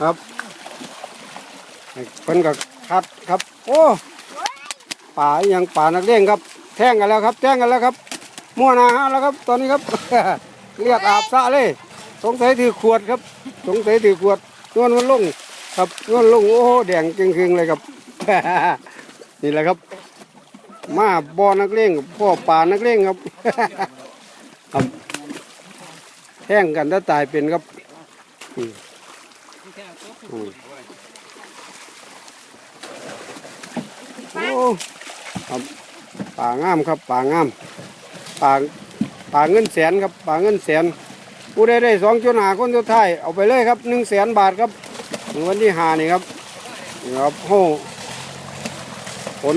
ครับเพิ่นก็คัดครับ โอ้ป่าอีหยังป่านักเลงครับ แท่งกันแล้วครับ แท่งกันแล้วครับ มั่วนาฮะแล้วครับ ตอนนี้ครับ เรียกอาบสะเลย สงสัยถือขวดครับ สงสัยถือขวดนวลมันลง ครับนวลลงโอ้แดงจริงๆเลยครับ นี่แหละครับ มาบอนักเล้งพ่อป่านักเล้งครับครับแท่งกันถ้าตายเป็นครับอื โอ้ครับป่างามครับป่างามป่าป่าเงินแสนครับป่าเงินแสน ผู้ใดได้สองจุดหาคนสุดท้ายเอาไปเลยครับหนึ่งแสนบาทครับในวันที่หานี่ครับนี่ครับโหผล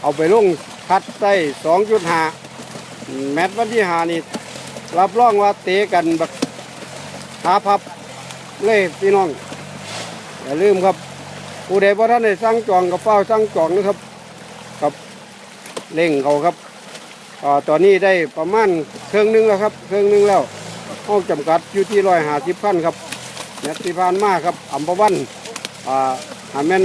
เอาไปลงคัดใส่สองจุดหาแมตช์วันที่หานี่รับรองว่าเตะกันแบบหาพับ เลยพี่น้อง อย่าลืมครับ ผู้ใดพอท่านได้สั่งจองกับเฝ้าสั่งจองนะครับครับเร่งเขาครับอ่าตอนนี้ได้ประมาณเครื่องหนึงแล้วครับ เครื่องหนึงแล้วห้องจำกัดอยู่ที่ร้อยหาสิบพันครับแมตช์ที่ผ่านมากครับอัมพวันอ่าหันแม่น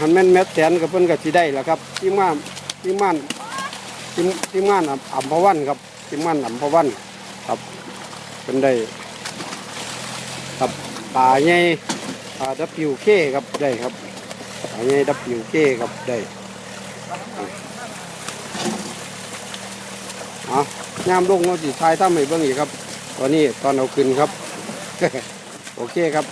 หันแม่นแมตแสนกับเพิ่นก็สิได้แล้วครับที่ม่านที่ม่านที่ม่านอ่ำอัมพวันครับที่ม่านอัมพวันครับเป็นได้ ครับปลาใหญ่ปลาดับผิวเคครับได้ครับปลาใหญ่ดับผิวเคครับได้เอะยามลงเราจีทายถ้าไม่เบิ่งอีกครับ ตอนนี้ตอนเอาขึ้นครับ โอเคครับ